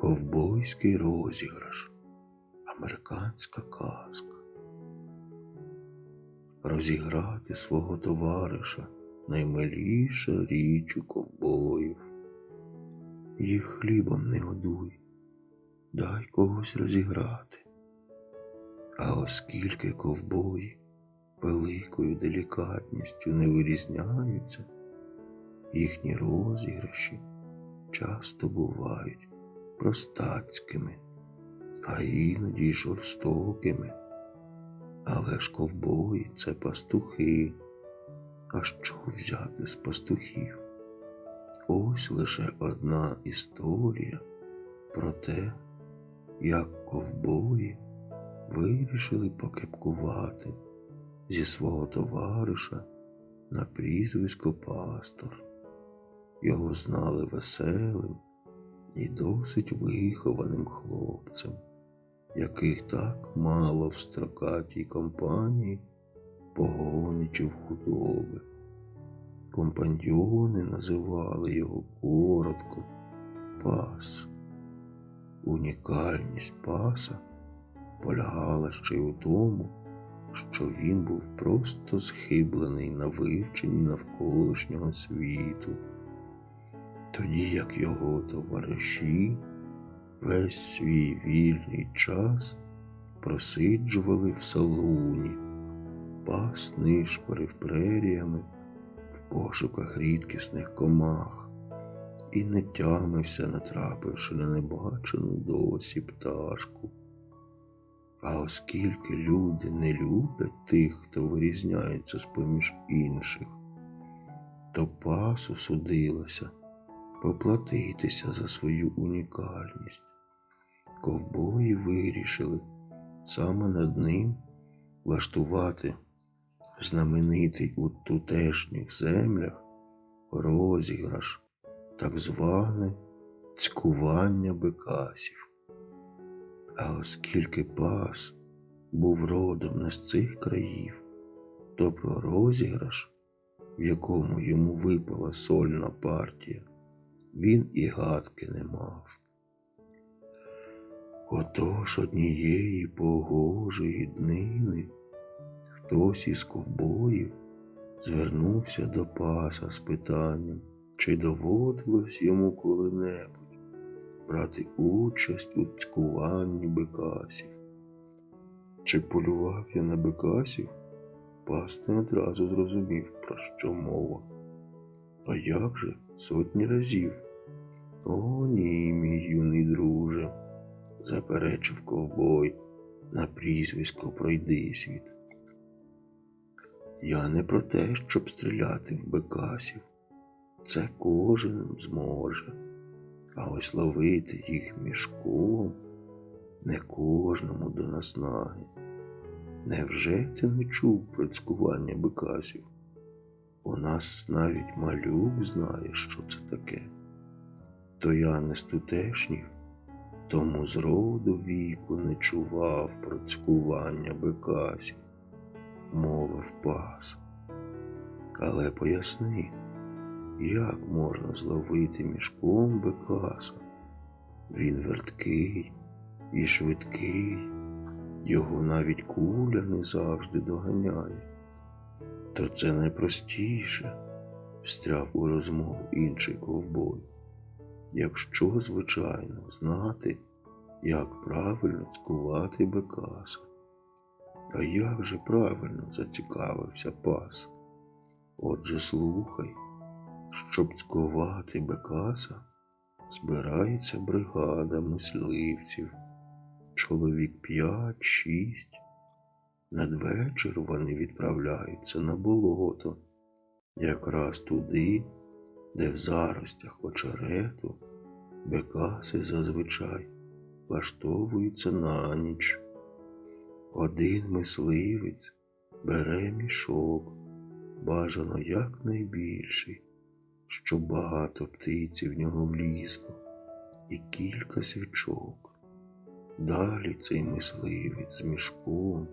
Ковбойський розіграш. Американська казка. Розіграти свого товариша наймиліша річ у ковбоїв. Їх хлібом не годуй, дай когось розіграти. А оскільки ковбої великою делікатністю не вирізняються, їхні розіграші часто бувають простацькими, а іноді й жорстокими. Але ж ковбої це пастухи. А що взяти з пастухів? Ось лише одна історія про те, як ковбої вирішили покепкувати зі свого товариша на прізвисько пастор. Його знали веселим і досить вихованим хлопцем, яких так мало в строкатій компанії погоничів худоби. Компаньйони називали його коротко пас. Унікальність паса полягала ще й у тому, що він був просто схиблений на вивченні навколишнього світу, тоді як його товариші весь свій вільний час просиджували в салуні, пас нишпорив преріями в пошуках рідкісних комах і не тямився, натрапивши на небачену досі пташку. А оскільки люди не люблять тих, хто вирізняється з поміж інших, то пасу судилося поплатитися за свою унікальність. Ковбої вирішили саме над ним влаштувати знаменитий у тутешніх землях розіграш, так зване цькування бекасів. А оскільки пас був родом не з цих країв, то про розіграш, в якому йому випала сольна партія, він і гадки не мав. Отож однієї погожої днини хтось із ковбоїв звернувся до паса з питанням, чи доводилось йому коли-небудь брати участь у цькуванні бекасів. Чи полював я на бекасів? Пас не одразу зрозумів, про що мова. А як же сотні разів? О, ні, мій юний друже, заперечив ковбой на прізвисько пройди світ. Я не про те, щоб стріляти в бекасів. Це кожен зможе. А ось ловити їх мішком не кожному до наснаги. Невже ти не чув про цькування бекасів? У нас навіть малюк знає, що це таке. То я не з тутешніх, тому з роду віку не чував про цькування бекасів, мовив пас. Але поясни, як можна зловити мішком бекаса? Він верткий і швидкий, його навіть куля не завжди доганяє. То це найпростіше, встряв у розмову інший ковбой. Якщо, звичайно, знати, як правильно цкувати бекаса. А як же правильно зацікавився пас? Отже, слухай, щоб цкувати бекаса, збирається бригада мисливців, чоловік п'ять-шість. Надвечір вони відправляються на болото, якраз туди, де в заростях очерету бекаси зазвичай влаштовуються на ніч. Один мисливець бере мішок, бажано якнайбільший, щоб багато птиці в нього влізло, і кілька свічок. Далі цей мисливець з мішком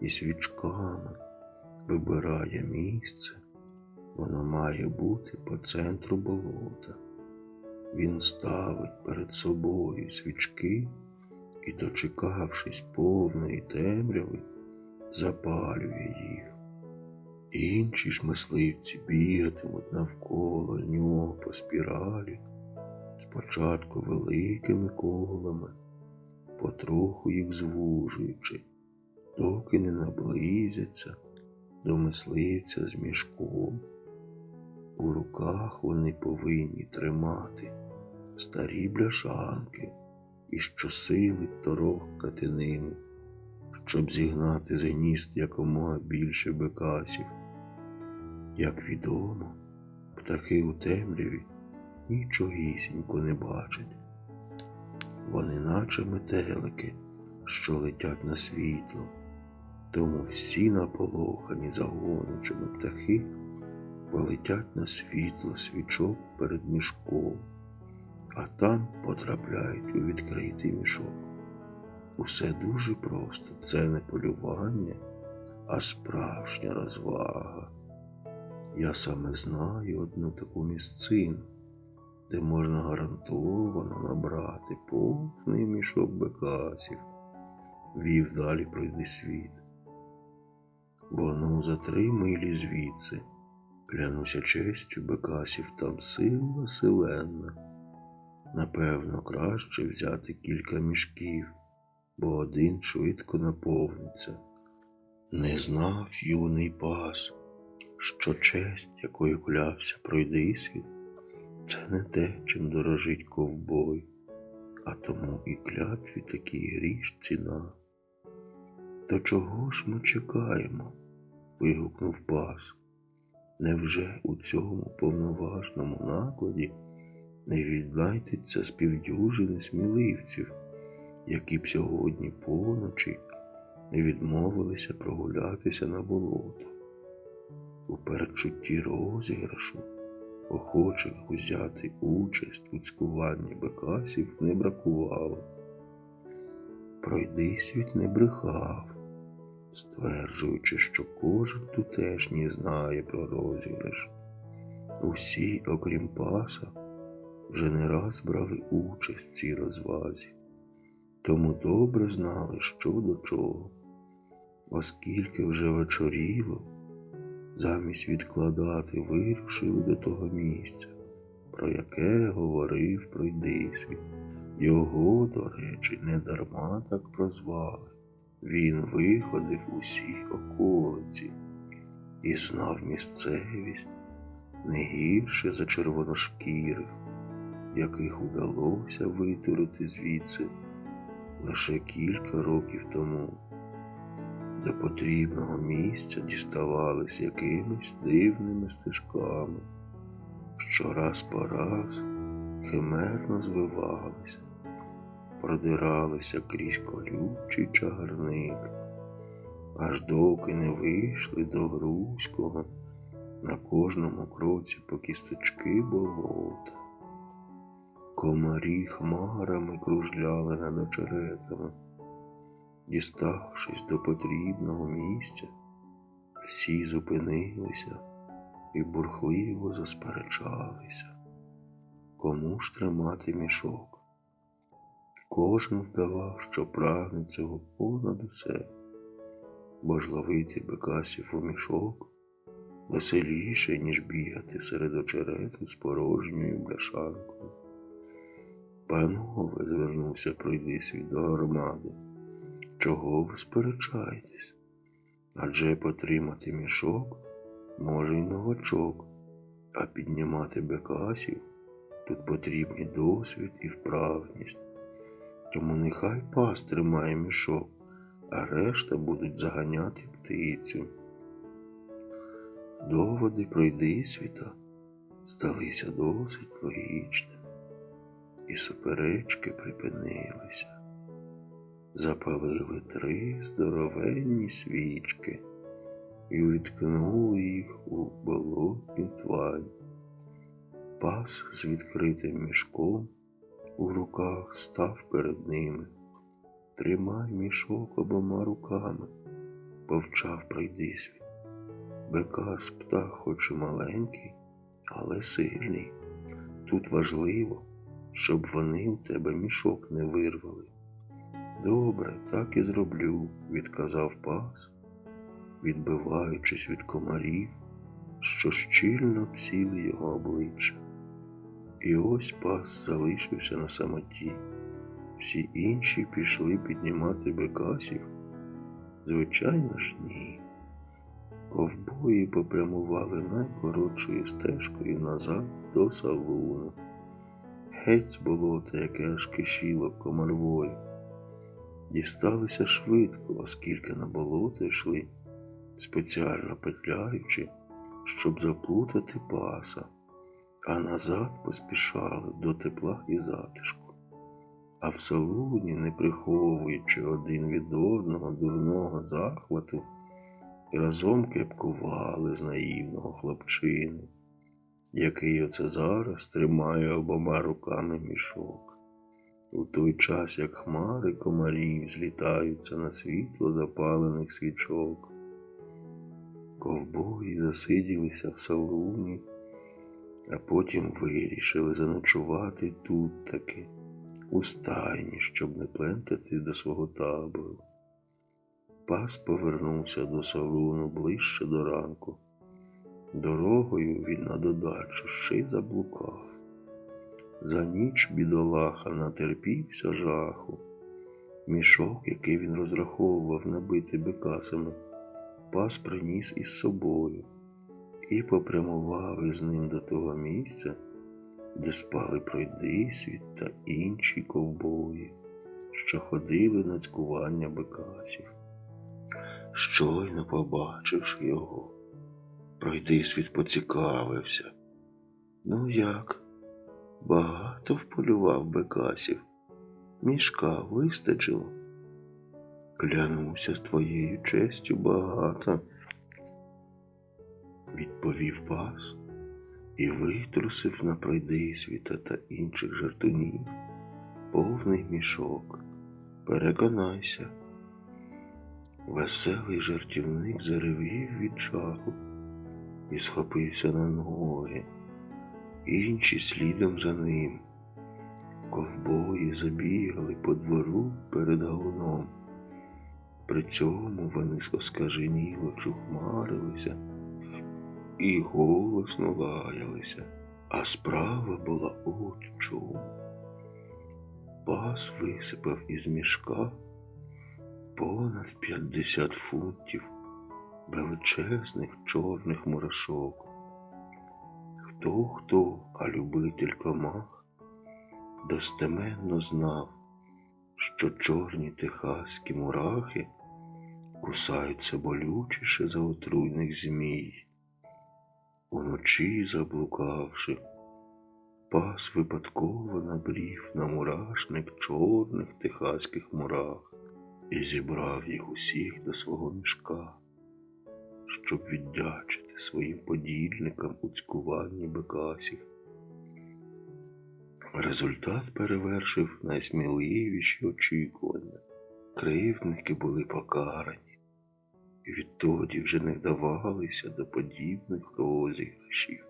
і свічками вибирає місце, воно має бути по центру болота. він ставить перед собою свічки і, дочекавшись повної темряви, запалює їх. Інші ж мисливці бігатимуть навколо нього по спіралі, спочатку великими колами, потроху їх звужуючи, доки не наблизяться до мисливця з мішком. У руках вони повинні тримати старі бляшанки і щосили торохкати ними, щоб зігнати з гнізд якомога більше бекасів. Як відомо, птахи у темряві нічогісінько не бачать. Вони наче метелики, що летять на світло, тому всі наполохані загоничами птахи полетять на світло свічок перед мішком, а там потрапляють у відкритий мішок. Усе дуже просто, це не полювання, а справжня розвага. Я саме знаю одну таку місцину, де можна гарантовано набрати повний мішок бекасів, вів далі пройди світ. Бо ну за милі звідси, клянуся честю бекасів там сила силенна. Напевно, краще взяти кілька мішків, бо один швидко наповниться. Не знав юний пас, що честь, якою клявся пройди світ, це не те, чим дорожить ковбой, а тому і клятві такий гріш ціна. То чого ж ми чекаємо? Вигукнув пас. Невже у цьому повноважному накладі не відлайтиться з півдюжини сміливців, які б сьогодні поночі не відмовилися прогулятися на болото? У передчутті розіграшу охочих узяти участь у цькуванні бекасів не бракувало. Пройди світ не брехав, стверджуючи, що кожен тутешній знає про розіграш. Усі, окрім паса, вже не раз брали участь в цій розвазі, тому добре знали, що до чого. Оскільки вже вечоріло, замість відкладати вирушили до того місця, про яке говорив пройдисвіт. Його, до речі, не дарма так прозвали. Він виходив усі околиці. І знав місцевість не гірше за червоношкірих, яких удалося витурити звідси лише кілька років тому. До потрібного місця діставались якимись дивними стежками, що раз по раз химерно звивалися, продиралися крізь колючий чагарник, аж доки не вийшли до Грузького на кожному кроці по кісточки болота. Комарі хмарами кружляли над очеретами. Діставшись до потрібного місця, всі зупинилися і бурхливо засперечалися, кому ж тримати мішок. Кожен вдавав, що прагне цього понад усе, бо ж ловити бекасів у мішок веселіше, ніж бігати серед очерету з порожньою бляшанкою. Панове, звернувся пройди світ до громади. Чого ви сперечаєтесь? Адже потримати мішок може й новачок, а піднімати бекасів тут потрібні досвід і вправність. Тому нехай пас тримає мішок, а решта будуть заганяти птицю. Доводи пройди світа здалися досить логічними, і суперечки припинилися запалили три здоровенні свічки і відкнули їх у болотню твань. Пас з відкритим мішком у руках став перед ними. Тримай мішок обома руками, повчав пройдисвіт. Бекас птах хоч і маленький, але сильний. Тут важливо, щоб вони у тебе мішок не вирвали. Добре, так і зроблю, відказав пас, відбиваючись від комарів, що щільно обсіли його обличчя. І ось пас залишився на самоті. Всі інші пішли піднімати бекасів. Звичайно ж, ні. Ковбої попрямували найкоротшою стежкою назад до салуну. Геть з болота, яке аж кишіло комарвою. Дісталися швидко, оскільки на болото йшли, спеціально петляючи, щоб заплутати паса, а назад поспішали до тепла і затишку. А в салуні, не приховуючи один від одного дурного захвату, разом кепкували з наївного хлопчини, який оце зараз тримає обома руками мішок. У той час, як хмари комарів злітаються на світло запалених свічок. Ковбої засиділися в салуні, а потім вирішили заночувати тут таки, у стайні, щоб не плентатись до свого табору. Пас повернувся до салуну ближче до ранку. Дорогою він на додачу ще й заблукав. За ніч бідолаха натерпівся жаху. Мішок, який він розраховував набити бекасами, пас приніс із собою і попрямував із ним до того місця, де спали пройдисвіт та інші ковбої, що ходили на цькування бекасів. Щойно побачивши його, пройдисвіт поцікавився. Ну як? Багато вполював бекасів. Мішка вистачило. Клянуся твоєю честю багато, відповів пас і витрусив на пройдисвіта та інших жартунів повний мішок. Переконайся. Веселий жартівник заревів від жаху і схопився на ноги. Інші слідом за ним. Ковбої забігали по двору перед галуном. При цьому вони оскаженіло чухмарилися і голосно лаялися, а справа була от чому. Пас висипав із мішка понад 50 фунтів величезних чорних мурашок. Хто хто, а любитель комах достеменно знав, що чорні техаські мурахи кусаються болючіше за отруйних змій. Уночі заблукавши, пас випадково набрів на мурашник чорних техаських мурах і зібрав їх усіх до свого мішка, щоб віддячити своїм подільникам у цькуванні бекасів. Результат перевершив найсміливіші очікування. Кривдники були покарані, і відтоді вже не вдавалися до подібних розіграшів.